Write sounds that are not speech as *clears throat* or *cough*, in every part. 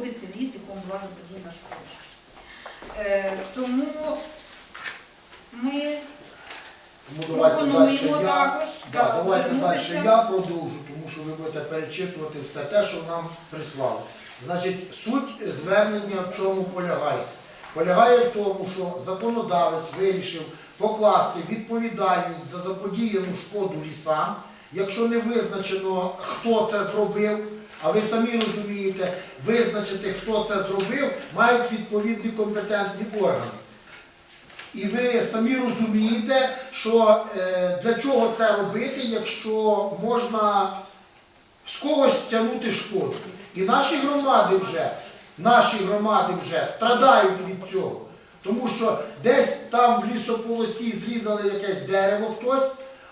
знаходиться в лісі, якому була заподіяна шкода. Е, тому ми Тому давайте далі пропонуємо я. також Да, давайте далі звернутися. я продовжу, тому що ви будете перечитувати все те, що нам прислали. Значить, суть звернення в чому полягає? Полягає в тому, що законодавець вирішив покласти відповідальність за заподіяну шкоду лісам, якщо не визначено, хто це зробив, а ви самі розумієте, визначити, хто це зробив, мають відповідні компетентні органи. І ви самі розумієте, що е, для чого це робити, якщо можна з когось стягнути шкоду. І наші громади вже, наші громади вже страдають від цього. Тому що десь там в лісополосі зрізали якесь дерево хтось,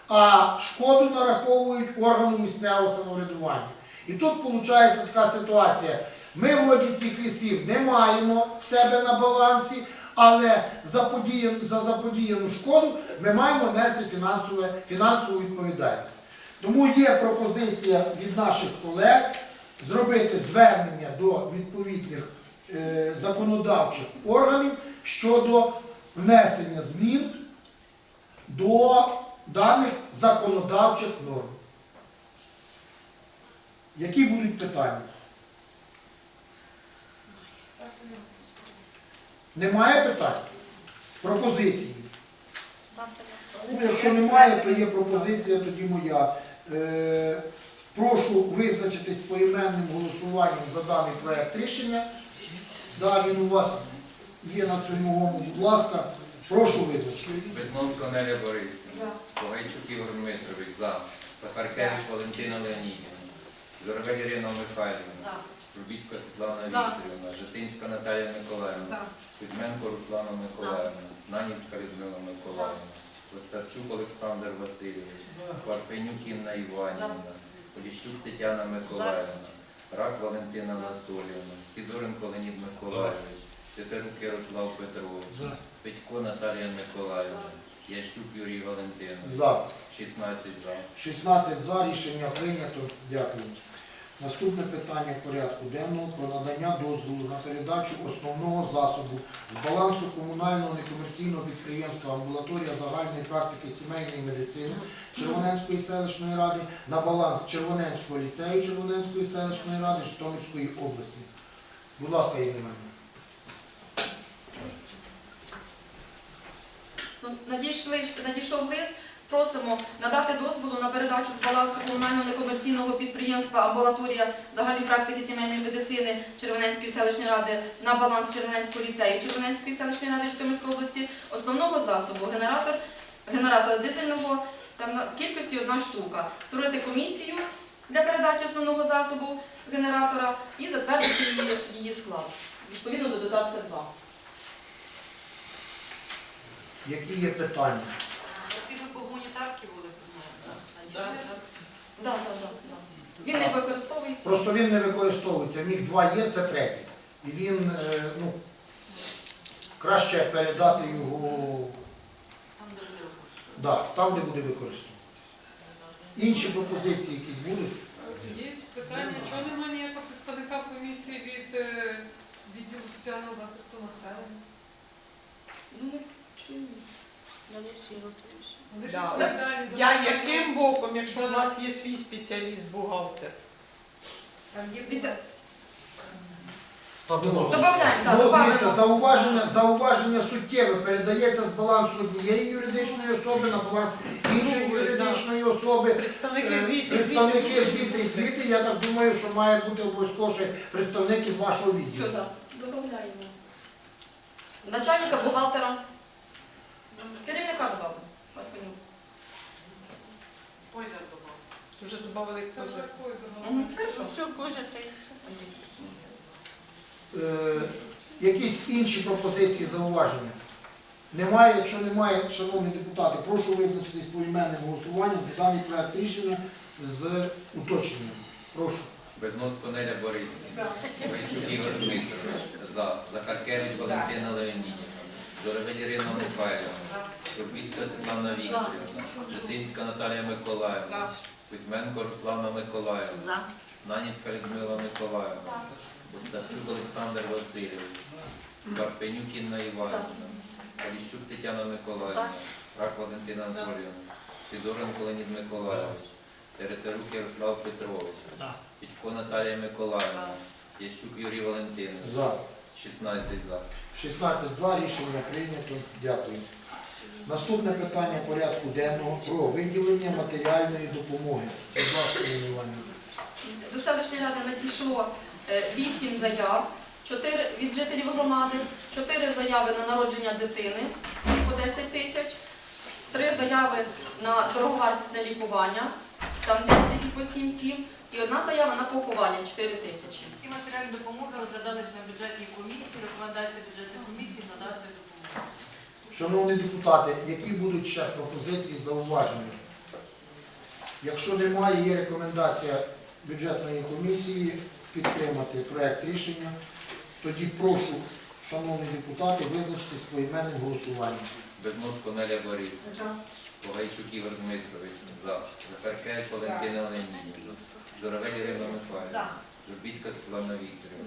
а шкоду нараховують органу місцевого самоврядування. І тут виходить така ситуація. Ми в воді цих лісів не маємо в себе на балансі, але за, подіян- за заподіяну шкоду ми маємо нести фінансове, фінансову відповідальність. Тому є пропозиція від наших колег зробити звернення до відповідних е, законодавчих органів щодо внесення змін до даних законодавчих норм. Які будуть питання? Немає питань? Пропозиції? Ну, якщо немає, то є пропозиція, тоді моя. Е, прошу визначитись поіменним голосуванням за даний проект рішення. Да, він у вас є на цьому, будь ласка, прошу визначити. Безмовська Неля Борисівна. Погайчук Ігор Дмитрович. За. Сахаркевич Валентина Леонідівна. Журавель Ірина Михайлівна. Трубіцька Світлана Вікторівна. Житинська Наталія Миколаївна. Кузьменко Руслана Миколаївна. Нанівська Людмила Миколаївна. Остапчук Олександр Васильович. Парфенюк Інна Іванівна. Поліщук Тетяна Миколаївна. Рак Валентина Анатоліївна. Сідоренко Леонід Миколаївич. Тетерук Ярослав Петрович. Петько Наталія Миколаївна. Ящук Юрій Валентинович. За. 16 за. 16 за рішення прийнято. Дякую. Наступне питання порядку денного про надання дозволу на передачу основного засобу з балансу комунального некомерційного підприємства амбулаторія загальної практики сімейної медицини Червоненської селищної ради на баланс Червоненського ліцею Червоненської селищної ради Житомирської області. Будь ласка, Євгенія. Ну, надійшов лист. Просимо надати дозволу на передачу з балансу комунального некомерційного підприємства амбулаторія загальної практики сімейної медицини Червоненської селищної ради на баланс Червоненського ліцею Червоненської селищної ради Житомирської області основного засобу генератор генератора дизельного там в кількості одна штука. Створити комісію для передачі основного засобу генератора і затвердити її, її склад відповідно до додатка 2. Які є питання? Ці ж по гуманітарки були Він не використовується. Просто він не використовується. Міг два є, це третій. І він, е, ну, краще передати його Там де буде да, там, де буде використовуватися. Інші пропозиції якісь будуть? Є питання, чого немає ніякого представника комісії від е, відділу соціального захисту населення? Ну, не чую. Вони ж Да. відповідальні за Я яким боком, якщо у вас є свій спеціаліст-бухгалтер? Ну, Добавляємо, так, ну, дивіться, зауваження, зауваження суттєве передається з балансу однієї юридичної особи на баланс іншої Другої, юридичної особи. Представники Е, звідти, Представники звідти. звідти і звідти, я так думаю, що має бути обов'язково ще представник із вашого відділу. сюди. Добавляємо. Начальника бухгалтера. Керівника ж бабу. Парфенюк. Пойзер добав. Вже додали Та вже кожен. такої Мгм, забагато. Хорошо. Е, якісь інші пропозиції, зауваження? Немає, якщо немає, шановні депутати, прошу визначитись поіменним голосуванням за даний проект рішення з уточненням. Прошу. Безмовська Неля Борисівна. Погайчук Ігор Дмитрович. За. Захаркевич Валентина Леонідівна. Журавель Ірина Михайлівна. Турбіцька Світлана Вікторівна. Житинська Наталія Миколаївна. Кузьменко Руслана Миколаївна. Нанівська Людмила Миколаївна. Остапчук Олександр Васильович, Карпенюк Інна Іванівна, Поліщук Тетяна Миколаївна, Рак Валентина Анатоліївна, Федоренко Леонід Миколайович, Теретерук Ярослав Петрович, Підько Наталія Миколаївна, Ящук Юрій Валентинович. 16 за. 16 за рішення прийнято. Дякую. Наступне питання порядку денного про виділення матеріальної допомоги. Будь ласка, Ірина Іванівна. До селищної ради надійшло 8 заяв, 4 від жителів громади, 4 заяви на народження дитини по 10 тисяч, 3 заяви на дороговартісне лікування, там 10 і по 7-7, і одна заява на поховання 4 тисячі. Ці матеріальні допомоги розглядались на бюджетній комісії. Рекомендація бюджетної комісії надати допомогу. Шановні депутати, які будуть ще пропозиції, зауваження? Якщо немає, є рекомендація бюджетної комісії підтримати проект рішення, тоді прошу, шановні депутати, визначитись поіменним голосуванням. Безмозко Неля Борисівна, Погайчук Ігор Дмитрович, за. Захаркевич Валентина Леонідівна, Журавель Ірина Михайлівна, Журбіцька Світлана Вікторівна.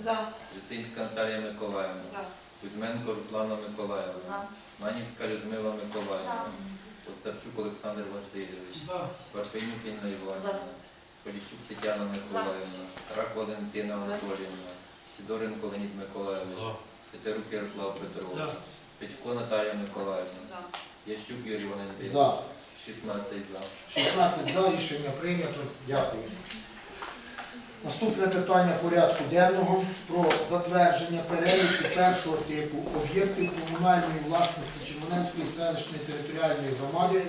Житинська Наталія Миколаївна, Кузьменко Руслана Миколаївна, Манівська Людмила Миколаївна, Остапчук Олександр Васильович, Парфенюк Інна Іванівна, Поліщук Тетяна Миколаївна, Рак Валентина Анатоліївна, Сидоренко Леонід Миколаївич, Тетерук Ярослав Петрович, Петько Наталія Миколаївна, Ящук Юрій Валентинович, 16 за. 16 за. Рішення прийнято. Дякую. Наступне питання порядку денного про затвердження переліку першого типу об'єктів комунальної власності Чемоненської селищної територіальної громади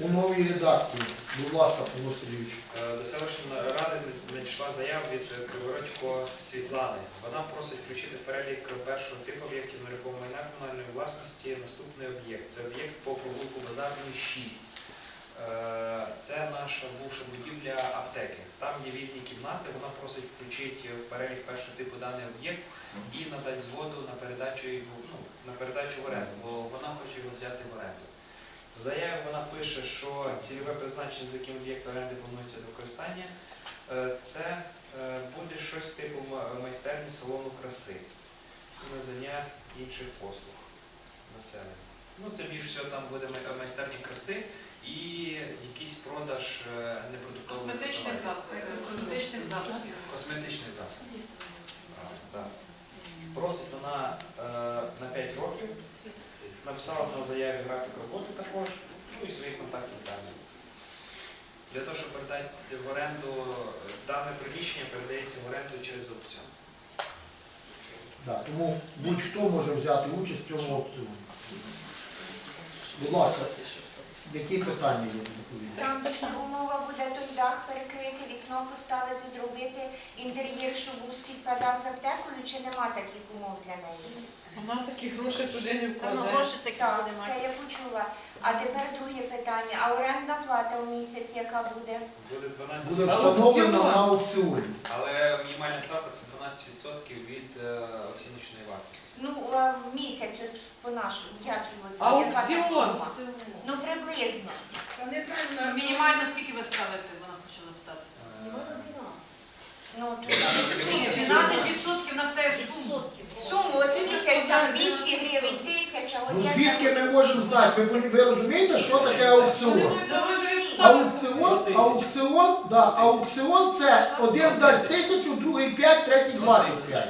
у новій редакції. Будь ласка, Павло Сергійович. Е, До селищної ради надійшла заява від Кривородько Світлани. Вона просить включити в перелік першого типу об'єктів нерухомого майна комунальної власності наступний об'єкт. Це об'єкт по провулку Базарний 6. Е, Це наша бувша будівля аптеки. Там є вільні кімнати. Вона просить включити в перелік першого типу даний об'єкт і надати згоду на передачу ну, на передачу в оренду, бо вона хоче його взяти в оренду. В заяві вона пише, що цільове призначення, з яким об'єкт оренди планується до використання, е, це е, буде щось типу майстерні салону краси і надання інших послуг населенню. Ну, це більш всього там буде майстерні краси і якийсь продаж е, непродуктових Косметичних засобів. Косметичних засобів. Косметичних засобів. Просить вона е, на 5 років. Написала вона в заяві графік роботи також, ну і свої контактні дані. Для того, щоб передати в оренду е, дане приміщення, передається в оренду через аукціон. Да, тому будь-хто може взяти участь в цьому аукціоні. Будь ласка, які питання є? Там умова буде той дах перекрити, вікно поставити, зробити інтер'єр, щоб вузький складав з аптекою, чи нема таких умов для неї? Вона такі гроші туди не вкладає. гроші такі Так, буде це мати. я почула. А тепер друге питання. А орендна плата у місяць яка буде? Буде 12 Буде Але встановлено аукціон. на аукціоні. але мінімальна ставка це 12% від е, оціночної вартості. Ну, а в місяць от по нашому, як його це? Яка там Аукціон. сума? Ну, приблизно. Мінімально скільки ви ставите, вона хоче запитатися. Е, Ну, то Ні, 12% на те суму. суму, от там 200 гривень, тисяча, от Ну я звідки ми можемо знати? Ви, ви розумієте, що таке аукціон? Аукціон, аукціон, да, аукціон це один дасть тисячу, другий п'ять, третій двадцять п'ять.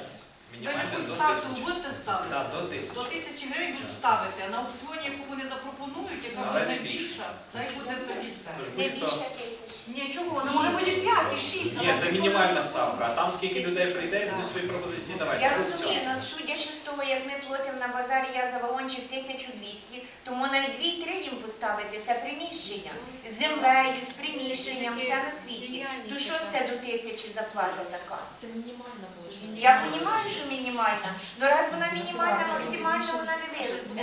Ви ж якусь ставку будете ставити? Так, до тисячі. До тисячі гривень будуть ставити, а на аукціоні, яку вони запропонують, яка Але буде не найбільша, дай буде це все. Тож не більше тисяч. Ні, чого? Воно може бути 5 і 6. Ні, це мінімальна ставка, а там скільки людей прийде, буде свої пропозиції давати. Я Це розумію, але судячи з того, як ми платимо на базарі, я за вагончик 1200, тому навіть 2-3 їм поставити це приміщення з землею, з приміщенням, все на світі. То що це до тисячі заплата така? Це мінімальна площа. Я розумію, що мінімальна, але раз вона мінімальна, максимальна вона не виросте.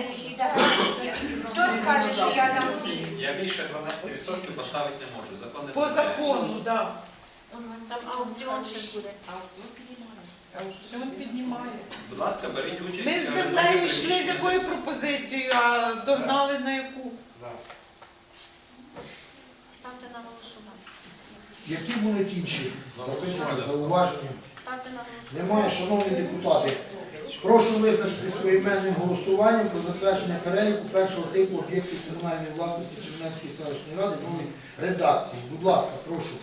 Хто скаже, що я дам дві? Я більше 12% поставити не можу. Закон не По закону, так. Там аукціон ще буде. Аукціон піднімає. Будь ласка, беріть участь. Ми з землею йшли з якою пропозицією, а догнали на яку? Ставте на голосування. Які будуть інші запитання, зауваження? Ставте на голосування. Немає, шановні депутати. Прошу визначитись поіменним голосуванням про затвердження переліку першого типу об'єктів комунальної власності Чернівецької селищної ради в новій редакції. Будь ласка, прошу.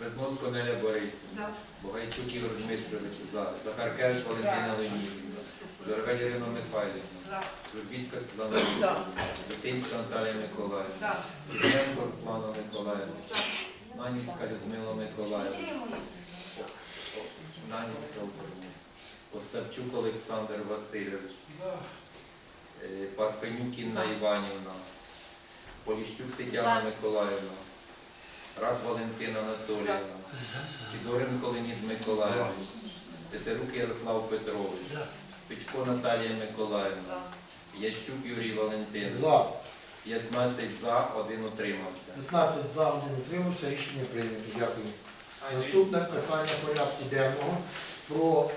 Безмозко Неля Борисівна. Богайчук Ігор Дмитрович за. Захаркевич Валентина Леонідівна. Журавель Ірина Михайлівна. Журбійська Світлана Вікторівна. Дитинська Наталія Миколаївна. Кузьменко Руслана Миколаївна. Нанівська Людмила Миколаївна. Нанівська Україна. Остапчук Олександр Васильович. Е, Парфенюк Інна Іванівна. Поліщук Тетяна Миколаївна. Рак Валентина Анатоліївна. Сідоренко Леонід Миколаївич. Тетерук Ярослав Петрович. Петько Наталія Миколаївна. Ящук Юрій Валентинович. За. 15 за, один утримався. 15 за, один утримався, рішення прийнято. Дякую. Наступне питання порядку денного про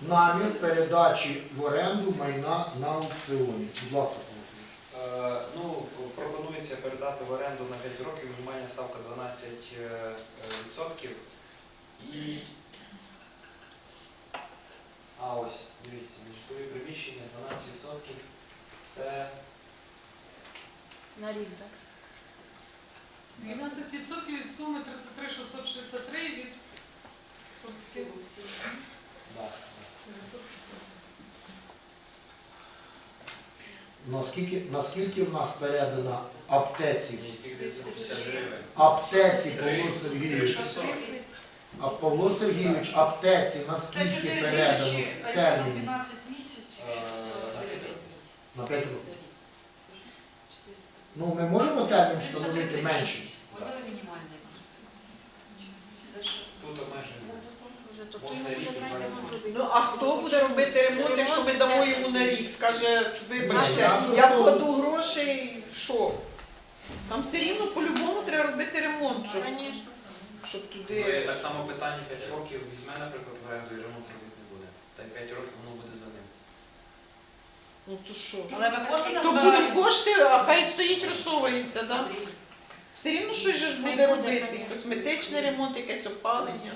намір передачі в оренду майна на аукціоні. Будь ласка, Е, Ну, пропонується передати в оренду на 5 років, мінімальна ставка 12%. І... А ось, дивіться, міжкові приміщення 12%. Це На рік, так? 12% від суми 33 663 від 47 да, 950. Наскільки, наскільки в нас передано аптеці? яких 950 гривень. Аптеці Павло Сергійович. 600. А Павло Сергійович, аптеці наскільки передано в терміні? 15 місяців. Е, на п'ять років. На 5 років. Ну, ми можемо термін встановити менший? Вона не мінімальна. Тут обмеження. Вже то йому буде. Ну а хто буде робити ремонт, якщо ми дамо йому на рік? Скаже, вибачте, Я я вкладу гроші, що? Там все рівно по-любому треба робити ремонт, щоб, Звісно. Щоб Ну, туди. Так само питання 5 років візьме, наприклад, в оренду і ремонт робити не буде. Та й 5 років воно буде за ним. Ну то що? Але ми кошти То назбираємо. будуть кошти, а хай стоїть, розсовується, так? Все рівно щось же ж буде робити. Косметичний ремонт, якесь опалення.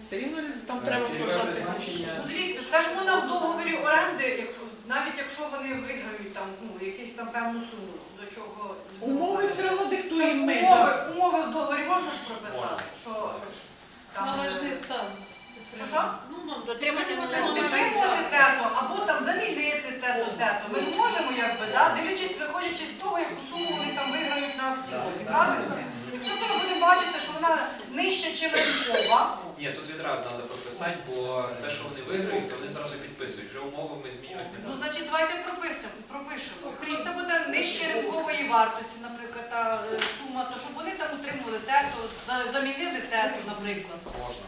Все рівно там треба Цільове призначення. Ну дивіться, це ж можна в договорі оренди, якщо навіть якщо вони виграють там ну якусь там певну суму, до чого Умови все одно Що диктуємо ми. умови, умови в договорі можна ж прописати, що там Належний стан. Що, що? Ну, Дотримання дотримання належного підтримувати тето, або там замінити тето тето. Ми ж можемо, якби, да? дивлячись, виходячи з того, яку суму вони там виграють на аукціоні. Правильно? Якщо будемо бачити, що вона нижча, чим ринкова, Ні, тут відразу треба прописати, бо те, що вони виграють, то вони зразу підписують. Вже умови ми змінювати не ну будемо. значить давайте пропишемо. пропишемо. Якщо це буде нижче ринкової вартості, наприклад, та е, сума, то щоб вони там утримували тету, за- замінили тету, наприклад. Можна.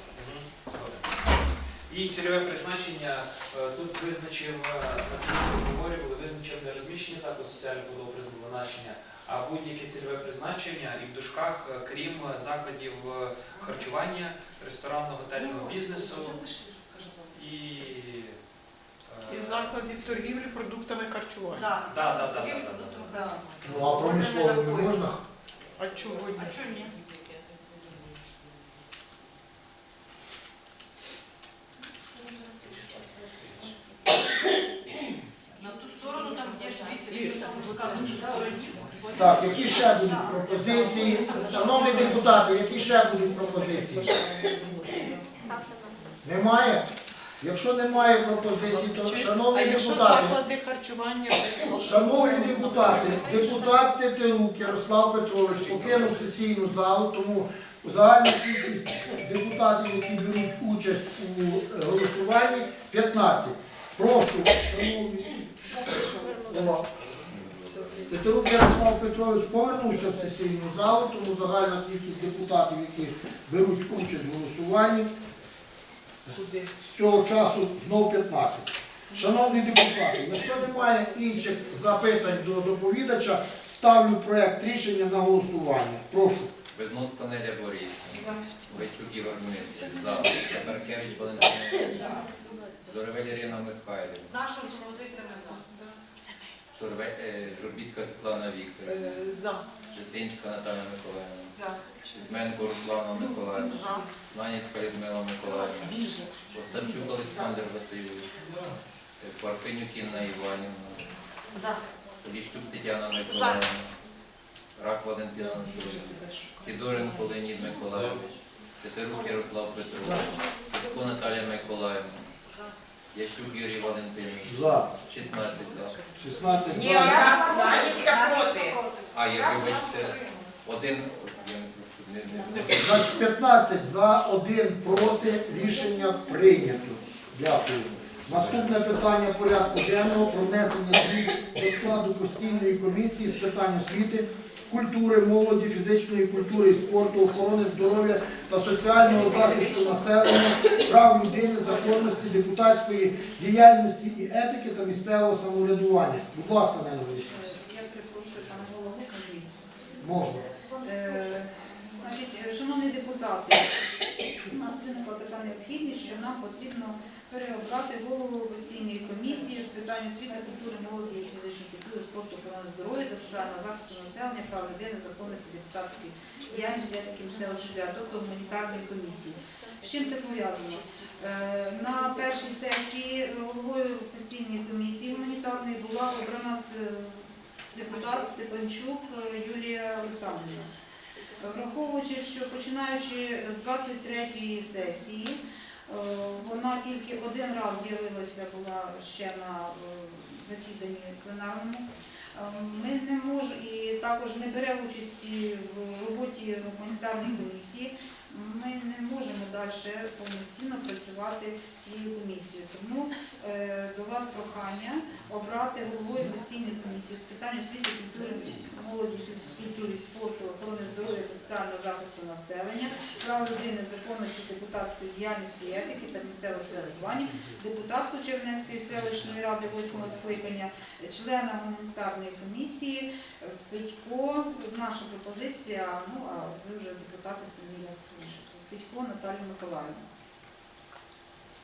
І цільове призначення е, тут визначив, обговорювали, визначив не розміщення закладу соціально-подового призначення, а будь-яке цільове призначення і в дужках, е, крім закладів е, харчування, ресторанно-готельного бізнесу і... Із закладів торгівлі продуктами харчування. Да. Да, да, да, да, да, да. продуктами Да. харчування. Ну, а промисловими можна? А чого ні? А чого ні? На ту сторону там Так, які ще будуть пропозиції? Шановні депутати, які ще будуть пропозиції? Немає? Якщо немає пропозицій, то шановні депутати, заклади харчування безкоштовні? шановні депутати, депутат Тетерук Ярослав Петрович покинув сесійну залу, тому загальна кількість депутатів, які беруть участь у е, голосуванні, 15. Прошу, шановні. Тетерук Ярослав Петрович повернувся в сесійну залу, тому загальна кількість депутатів, які беруть участь в голосуванні, з цього часу знов 15. Шановні депутати, якщо немає інших запитань до доповідача, ставлю проект рішення на голосування. Прошу. Безмозко Неля Борисівна. Бойчук Ігор Дмитрович за. Захаркевич Валентина. Журавель Ірина З Михайлівна. нашими пропозиціями за. Журве- е, Журбіцька Світлана Вікторівна, Е, За. Житинська Наталя Миколаївна, За. Зменко Руслана Миколаївна, За. Нанівська Людмила Миколаївна, Остапчук Олександр Васильович, е, Парфенюк Інна Іванівна, За. Поліщук Тетяна Миколаївна, Рак Валентина Анатолійовна, Сідоренко Леонід Миколаївич, Тетерук Ярослав Петрович, Петко Наталія Миколаївна, Ящук Юрій Валентинович, За. 16 за. 16 Ні, за. Ганівська проти. А, я вибачте, один, я не, не, не, Значить, 15 за, 1 проти. Рішення прийнято. Дякую. Наступне питання порядку денного про внесення змін до складу постійної комісії з питань освіти, культури, молоді, фізичної культури і спорту, охорони здоров'я та соціального захисту населення, прав людини, законності, депутатської діяльності і етики та місцевого самоврядування. Будь ласка, Нена Валерійовна. Я перепрошую, пане голову. Можна. Е, Значить, е, шановні депутати, у нас виникла така необхідність, що нам потрібно переобрати голову постійної комісії з питань освіти, культури, молоді, фізичної культури, спорту, охорони здоров'я та соціального захисту населення, прав людини, законності, депутатської діяльності, етики місцевого світу, тобто гуманітарної комісії. З чим це пов'язано? Е, На першій сесії головою постійної комісії гуманітарної була обрана депутат Степанчук е, Юлія Олександрівна. Враховуючи, що починаючи з 23-ї сесії, е, вона тільки один раз з'явилася була ще на е, засіданні пленарному. Е, Ми не можемо і також не бере участі в роботі гуманітарної комісії. Ми не можемо далі повноцінно працювати цією комісією. Тому е, до вас прохання обрати комісії з питань освіти, культури, молоді, фізкультури, спорту, охорони здоров'я, соціального захисту населення, прав людини, законності, депутатської діяльності, етики та місцевого самоврядування, депутатку Чернецької селищної ради 8 скликання, члена гуманітарної комісії Федько. Наша пропозиція, ну а ви вже депутати самі як пишете. Федько Наталію Миколаївну.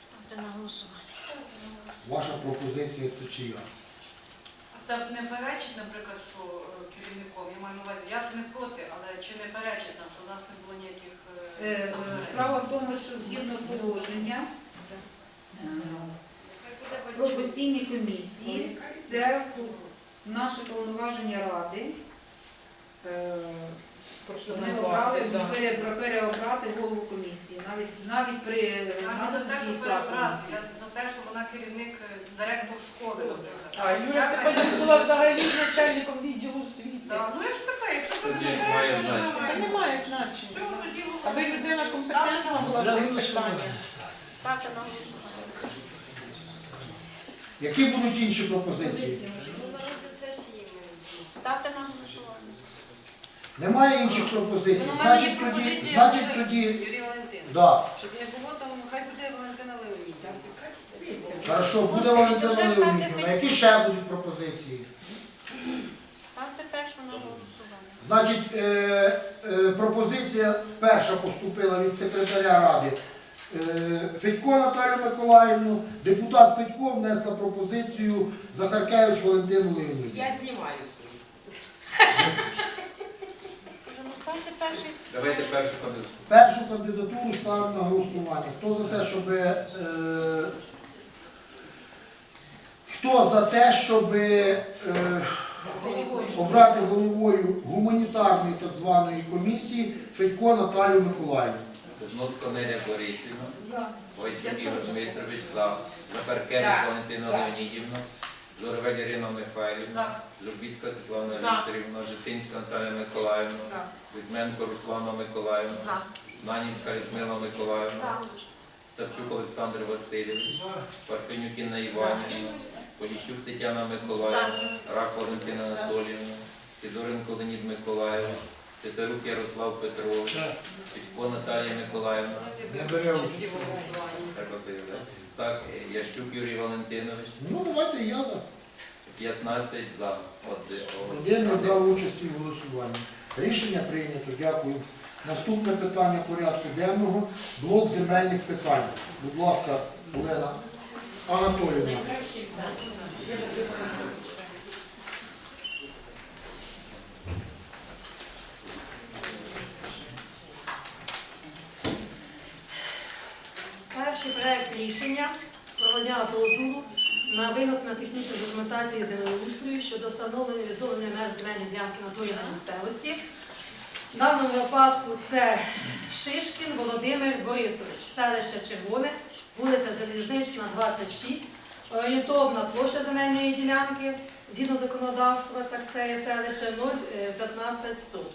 Ставте на голосування. Ваша пропозиція це чия? Це не перечить, наприклад, що е, керівником, я маю на увазі, я б не проти, але чи не перечить нам, що у нас не було ніяких... е, Е, Справа в тому, що згідно положення про постійні комісії, це наше повноваження ради. Щоб ми обрали, да. пере- переобрати голову комісії, навіть навіть при не за те, що склад перебрати, за те, що вона керівник, е, директор школи. А Юля Степанюк була взагалі начальником відділу освіти. Ну я ж питаю, якщо це не значення. Це не має значення. Аби людина компетентна була в цих питаннях. Ставте на. Які будуть інші пропозиції? Ставте на голосування. Немає інших пропозицій. Ну, у мене є Значить, тоді, пропозиція значить може, тоді, Юрій Валентинович. да. Щоб не було там, хай буде Валентина Леонід. Так? Хорошо, буде Валентина Леонідівна. Які ще будуть пропозиції? Ставте першу на голосування. Значить, е, е, пропозиція перша поступила від секретаря ради. Е, Федько Наталію Миколаївну, депутат Федько внесла пропозицію Захаркевич Валентину Леонідівну. Я знімаю свою. *laughs* Ставте перший. Давайте першу позицію. Першу кандидатуру ставимо на голосування. Хто за те, щоб е, хто за те, щоб е, обрати головою гуманітарної так званої комісії Федько Наталію Миколаївну? Зноско Неля Борисівна, За. Ігор Дмитрович, за. Так. Валентина Леонідівна, Журавель Ірина Михайлівна, Журбіцька Світлана Вікторівна, Житинська Наталія Миколаївна, За. Кузьменко Руслана Миколаївна, Нанівська Людмила Миколаївна, Стапчук Олександр Васильович, Парфенюк Інна Іванівна, Поліщук Тетяна Миколаївна, Рак Валентина Анатоліївна, Сидоренко Леонід Миколаївна, Тетерук Ярослав Петрович, Федько Наталія Миколаївна, треба заявляти. Так, Ящук Юрій Валентинович, Ну, давайте я за. 15 за. Один. Один не брав участі в голосуванні. Рішення прийнято. Дякую. Наступне питання порядку денного блок земельних питань. Будь ласка, Олена Анатоліївна. Рішення про дозволу на виготовлення технічної документації землеустрою щодо встановлення відновлення меж земельної ділянки на території місцевості. В даному випадку це Шишкін Володимир Борисович, селище Червоне, вулиця Залізнична, 26, орієнтовна площа земельної ділянки, згідно законодавства, так це є селище 0,15 соток.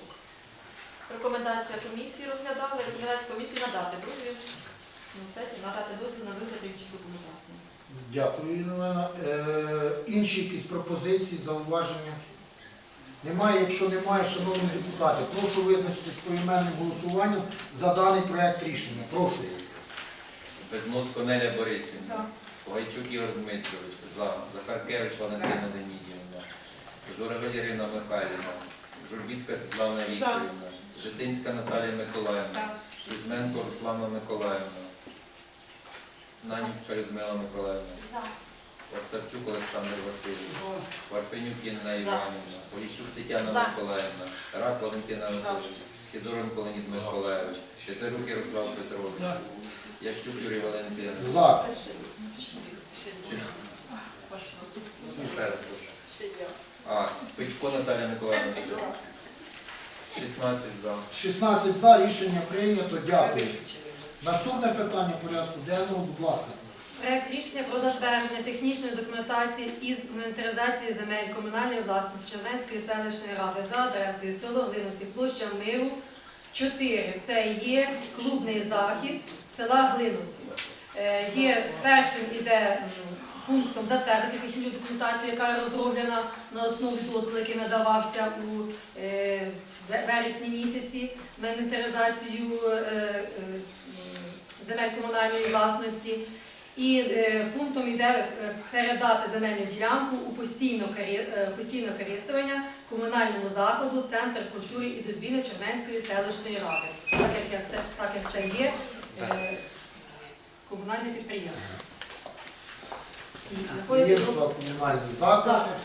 Рекомендація комісії розглядали. Рекомендація комісії надати дозвіл. Ну, сесії надати дозвіл на вигляд технічної документації. Дякую, Єлена. Е, інші якісь пропозиції, зауваження? Немає. Якщо немає, шановні депутати, прошу визначитись поіменним голосуванням за даний проект рішення. Прошу. Безмозко Неля Борисівна. Погайчук Ігор Дмитрович. За. Захаркевич Валентина Леонідівна. Журавель Ірина Михайлівна. Журбіцька Світлана Вікторівна. Житинська Наталія Миколаївна. Кузьменко Руслана Миколаївна. Нанівська Людмила Миколаївна. Остапчук Олександр Васильович. Парфенюк Інна Іванівна. Поліщук Тетяна Миколаївна. Рак Валентина Анатолійовна. Сидоренко Леонід Миколаївич. Чотирук Ярослав Петрович. Ящук Юрій Валентинович. А, Петько Наталія Миколаївна. 16 за. 16 за. Рішення прийнято. Дякую. Наступне питання порядку денного, будь ласка. Проект рішення про затвердження технічної документації із інвентаризації земель комунальної власності Черненської селищної ради за адресою село Глиновці, площа Миру 4. Це є клубний захід села Глиновці. Е, Є першим іде пунктом затвердити технічну документацію, яка розроблена на основі дозволу, який надавався у е, ве- вересні місяці на земель комунальної власності. І е, пунктом йде е, передати земельну ділянку у постійне карі- е, користування комунальному закладу Центр культури і дозвілля Черненської селищної ради, так як це, так як це є е, комунальне підприємство. І знаходиться комунальний заклад. заклад.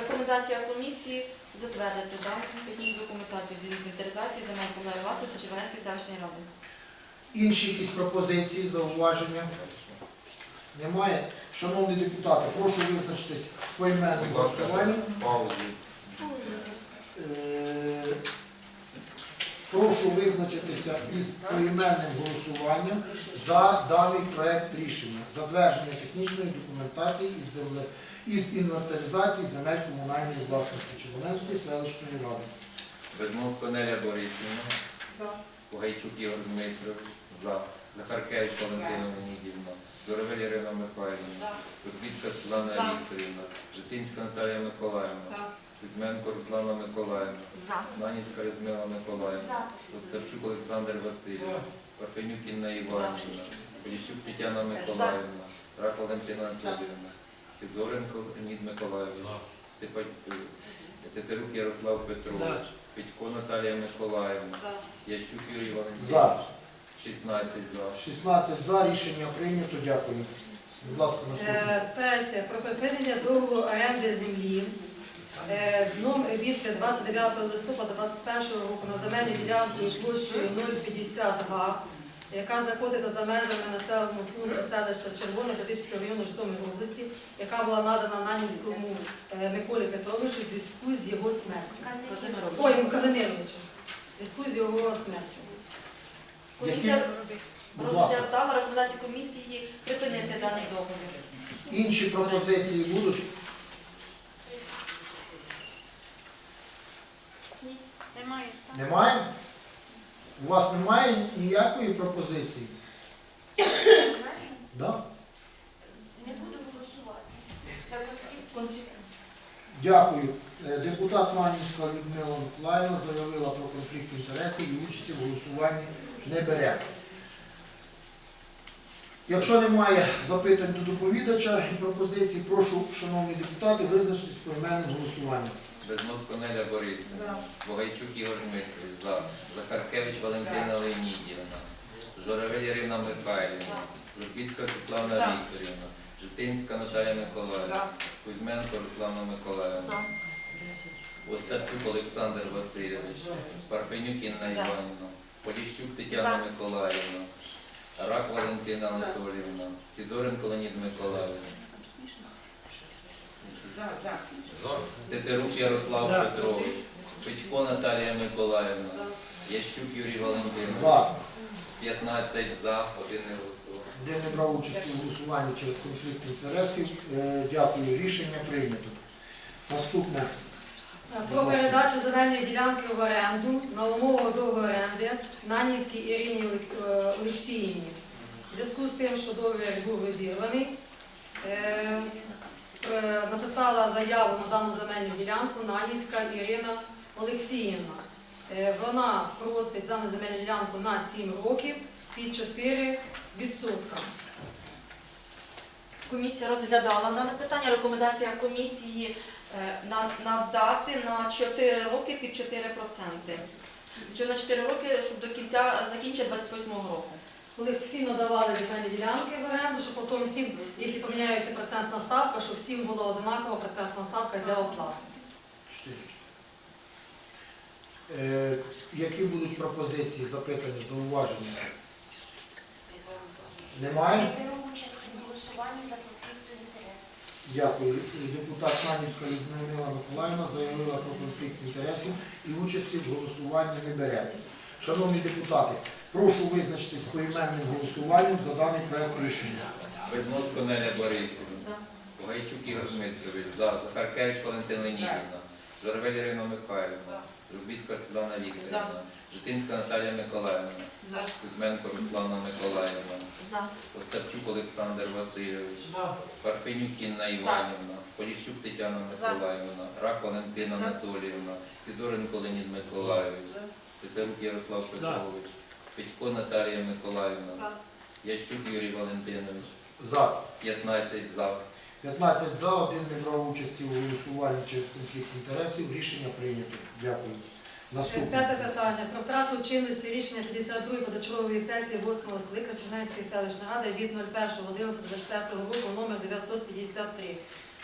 Рекомендація комісії затвердити дану технічну документацію з інвентаризації земель комунальної власності Червонецької селищної ради. Інші якісь пропозиції, зауваження? Немає. Шановні депутати, прошу визначитись поіменним Будь ласка, голосуванням. Е, Прошу визначитися із поіменним голосуванням за даний проект рішення. Затвердження технічної документації із земле із інвентаризації земель комунальної власності Червоненської селищної ради. Безмозко Неля Борисівна. За. Погайчук Ігор Дмитрович. За. Захаркевич Валентина Леонідівна. Журавель Ірина Михайлівна. Турбіцька Світлана Вікторівна. Житинська Наталія Миколаївна. Кузьменко Руслана Миколаївна. За. Нанівська Людмила Миколаївна. Остапчук Олександр Васильович. Парфенюк Інна Іванівна. Поліщук Тетяна Миколаївна. Рак Валентина Анатоліївна. Сидоренко Леонід Миколаївич. Степан Тетерук Ярослав Петрович. Петько Наталія Миколаївна. Ящук Юрій Валентинович. За. 16 за. 16 за. Рішення прийнято. Дякую. Будь ласка, наступне. Е, Третє. Про припинення договору оренди землі е, ном- від 29 листопада 2021 року на земельну ділянку площею 050 га, яка знаходиться за межами населеного пункту селища Червоне Казівського району Житомирської області, яка була надана Нанівському е, Миколі Петровичу в зв'язку з його смертю. Казимирович. Ой, Казимировичу. В зв'язку з його смертю. Комісія розглядала рекомендації комісії припинити даний договір. Інші пропозиції будуть? Ні, Немає. Немає? У вас немає ніякої пропозиції? Да? Не буду голосувати. Дякую. Е, Депутат Манівська Людмила Миколаївна заявила про конфлікт інтересів і участі в голосуванні не бере. Якщо немає запитань до доповідача і пропозицій, прошу, шановні депутати, визначитись поіменним голосуванням. Безмозко Неля Борисівна. Богайчук Ігор Дмитрович. За. Захаркевич Валентина Леонідівна. Журавель Ірина Михайлівна. Журбіцька Світлана За. Вікторівна. Житинська Наталія Миколаївна. Кузьменко Руслана Миколаївна. Остапчук Олександр Васильович. Парфенюк Інна Іванівна. Поліщук Тетяна Миколаївна. Рак Валентина Анатоліївна, Сідоренко Леонід Миколаївич, Тетерук Ярослав Петрович, Петько Наталія Миколаївна, Ящук Юрій Валентинович, 15 за, один не голосував. Де не брав участі у голосуванні через конфлікт інтересів. Е, Дякую. Рішення прийнято. Наступне. Про передачу земельної ділянки в оренду на умовах договору оренди Нанівській Ірині е, Олексіївні. В зв'язку з тим, що договір був розірваний, е, е, написала заяву на дану земельну ділянку Нанівська Ірина Олексіївна. Вона просить дану земельну ділянку на 7 років під 4 відсотка. Комісія розглядала дане питання. Рекомендація комісії надати на 4 роки під 4%. Чи на 4 роки, щоб до кінця закінчити 28-го року. Коли всім надавали земельні ділянки в оренду, щоб потім всім, якщо поміняється процентна ставка, щоб всім була однакова процентна ставка для оплати. Е, Які будуть пропозиції, запитання, зауваження? Немає? Не беру участь у голосуванні за конфлікту інтересів. Дякую. Депутат Санівська Людмила Миколаївна заявила про конфлікт інтересів і участі в голосуванні не бере. Шановні депутати, прошу визначитись поіменним голосуванням за даний проект рішення. Безноско Борисівна, Гайчук Ігор Дмитрович, за, Захаркевич Валентина Леонідівна, Журавель Ірина Михайлівна, Любіцька Світлана Вікторівна, Житинська Наталія Миколаївна, Кузьменко Руслана Миколаївна, Остапчук Олександр Васильович, Парфенюк Інна Іванівна, Поліщук Тетяна Миколаївна, Рак Валентина Анатоліївна, Сидоренко Леонід Миколаївич, Тетерук Ярослав Петрович, Петько Наталія Миколаївна, Ящук Юрій Валентинович, За. 15 за. 15 за, один не брав участі у голосуванні через конфлікт інтересів. Рішення прийнято. Дякую. Наступне. П'яте питання. Про втрату чинності рішення 52-ї позачергової сесії 8-го скликання Чернецької селищної ради від 01.11.24 року номер 953.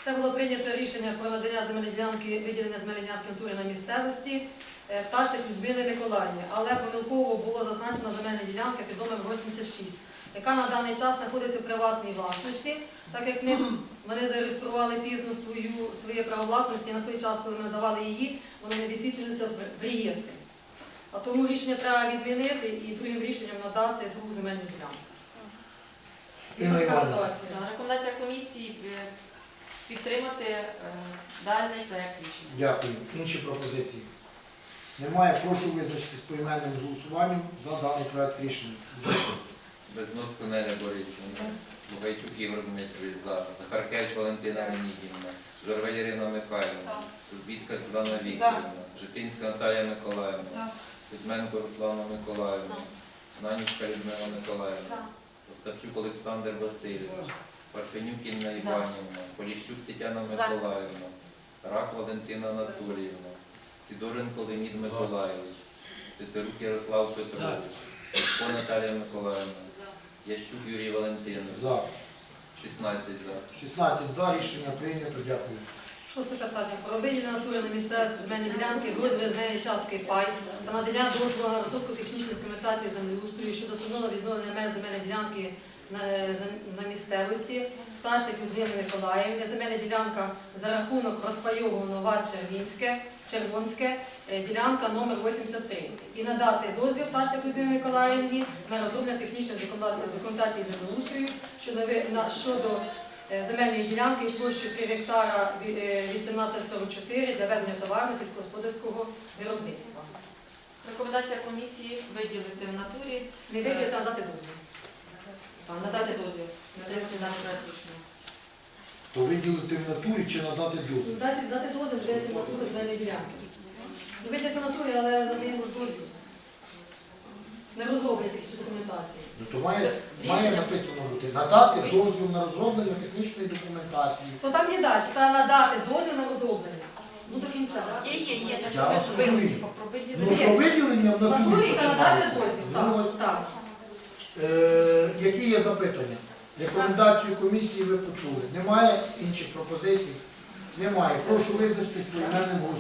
Це було прийнято рішення про надання земельної ділянки, виділення земельної в на місцевості е, Пташник Людмили Миколаївні, але помилково було зазначена земельна ділянка під номером 86, яка на даний час знаходиться в приватній власності, так як *clears throat* вони зареєстрували пізно свою, своє право власності, на той час, коли ми надавали її, воно не висвітлюється в реєстрі. А тому рішення треба відмінити і другим рішенням надати другу земельну ділянку. Рекомендація комісії е, підтримати е, даний проект рішення. Дякую. Інші пропозиції? Немає. Прошу визначитись поіменним голосуванням за даний проект рішення. Безноско Неля Борисівна, Бугайчук Ігор Дмитрович, за. Захаркевич Валентина Леонідівна, Журавель Ірина Михайлівна, Турбіцька Світлана Вікторівна, Житинська Наталія Миколаївна, Кузьменко Руслана Миколаївна, Нанівська Людмила Миколаївна, Остапчук Олександр Васильович, Парфенюк Інна Іванівна, Поліщук Тетяна Миколаївна, Рак Валентина Анатоліївна, Сідоренко Леонід Миколаївич, Тетерук Ярослав Петрович, Наталія Миколаївна, Ящук Юрій Валентинович, За. 16 за. 16 за. Рішення прийнято. Дякую. Шосте питання. Про виділення натури на місцевості земельні ділянки в розмірі земельної частки пай та надання дозволу на розробку технічної документації землеустрою щодо встановлення відновлення меж земельної ділянки на, на, на місцевості. Пташник Людмили Миколаївни. Земельна ділянка за рахунок розпайового нова Червінське, Червонське, е, ділянка номер 83. І надати дозвіл Пташник Людмилі Миколаївні на розроблення технічної документації землеустрою щодо, щодо Е, земельної ділянки площею 3 гектара е, 1844 для ведення товару сільськогосподарського виробництва. Рекомендація комісії виділити в натурі, Не виділити, а дати дозвіл. Та, надати дозвіл на даний проект рішення. То виділити в натурі чи надати дозвіл? Дати, дати дозвіл виділити натуру земельної ділянки. Ну, виділити в натурі, але надаємо ж дозвіл. Не розроблення технічної документації. Ну, то має, має Рішення. написано бути надати дозвіл на розроблення технічної документації. То там є далі, треба надати дозвіл на розроблення. Ну до кінця. Є, є, є, Я значить, вас ж били, розумію. типу, про Ну, виділення. про виділення в натурі натурі надати починається. дозвіл. Ну, Так, так. Е, які є запитання? Рекомендацію комісії ви почули. Немає інших пропозицій? Немає. Прошу визначитись поіменним голосуванням.